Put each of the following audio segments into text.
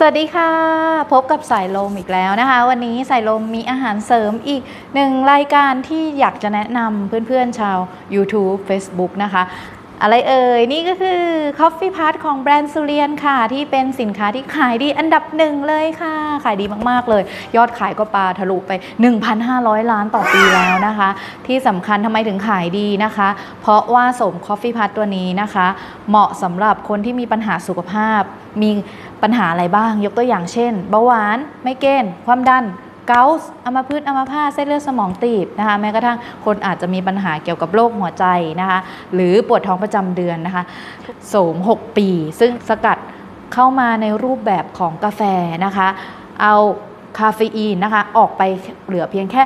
สวัสดีค่ะ พบกับสายลมอีกแล้วนะคะ วันนี้สายลมมีอาหารเสริมอีกหนึ่งรายการที่อยากจะแนะนำเพื่อนๆชาว YouTube Facebook นะคะ อะไรเอ่ย นี่ก็คือ Coffee Part ของแบรนด์สุเรียนค่ะ ที่เป็นสินค้าที่ขายดีอันดับหนึ่งเลยค่ะ ขายดีมาก ๆ เลย ยอดขายก็ปาทะลุไป 1,500 ล้านต่อปีแล้วนะคะ ที่สำคัญทำไมถึงขายดีนะคะ เพราะว่าสม Coffee Part ตัวนี้นะคะ เหมาะสำหรับคนที่มีปัญหาสุขภาพ มีปัญหาอะไรบ้าง ยกตัวอย่างเช่น เบาหวาน ไมเกรนความดัน เกาส์อัมพฤกษ์อัมพาตเส้นเลือดสมองตีบนะคะแม้กระทั่งคนอาจจะมีปัญหาเกี่ยวกับโรคหัวใจนะคะหรือปวดท้องประจำเดือนนะคะโสม 6 ปี ซึ่งสกัดเข้ามาในรูปแบบของกาแฟนะคะ เอา คาเฟอีนนะคะ ออกไปเหลือเพียงแค่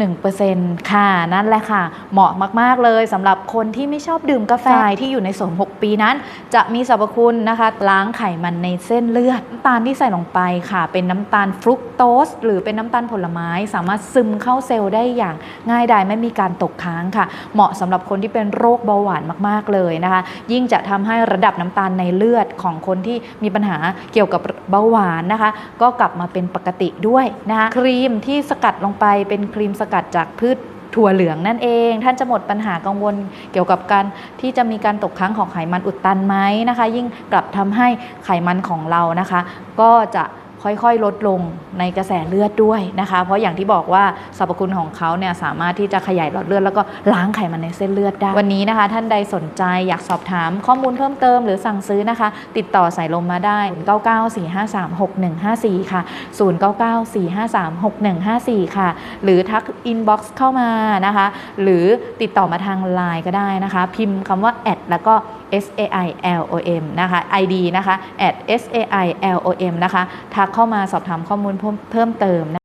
0.1%ค่ะ นั่นแหละค่ะ เหมาะมาก ๆ เลยสำหรับคนที่ไม่ชอบดื่มกาแฟที่อยู่ในสม6ปีนั้น จะมีสรรพคุณนะคะ ล้างไขมันในเส้นเลือด น้ำตาลที่ใส่ลงไปค่ะ เป็นน้ำตาลฟรุกโตส หรือเป็นน้ำตาลผลไม้ สามารถซึมเข้าเซลล์ได้อย่างง่ายดายไม่มีการตกค้างค่ะ เหมาะสำหรับคนที่เป็นโรคเบาหวานมาก ๆ เลยนะคะ ยิ่งจะทำให้ระดับน้ำตาลในเลือดของคนที่มีปัญหาเกี่ยวกับเบาหวานนะคะ ก็กลับมาเป็นปกติด้วยนะคะครีมที่สกัดลงไปเป็นครีมสกัดจากพืชถั่วเหลืองนั่นเอง ท่านจะหมดปัญหากังวลเกี่ยวกับการที่จะมีการตกค้างของไขมันอุดตันไหมนะคะ ยิ่งกลับทำให้ไขมันของเรานะคะ ก็จะ ค่อยๆ ลดลงในกระแสเลือดด้วยนะคะ เพราะอย่างที่บอกว่าสรรพคุณของเขาเนี่ยสามารถที่จะขยายหลอดเลือดแล้วก็ล้างไขมันในเส้นเลือดได้ วันนี้นะคะ ท่านใดสนใจอยากสอบถามข้อมูลเพิ่มเติมหรือสั่งซื้อนะคะ ติดต่อสายลมมาได้ 0994536154 ค่ะ 0994536154 ค่ะ หรือทักอินบ็อกซ์เข้ามานะคะ หรือติดต่อมาทางไลน์ก็ได้นะคะ พิมพ์คำว่าแอดแล้วก็ S A I L O M นะคะ ID นะคะ at S A I L O M นะคะ ทักเข้ามาสอบถามข้อมูลเพิ่มเพิ่มเติม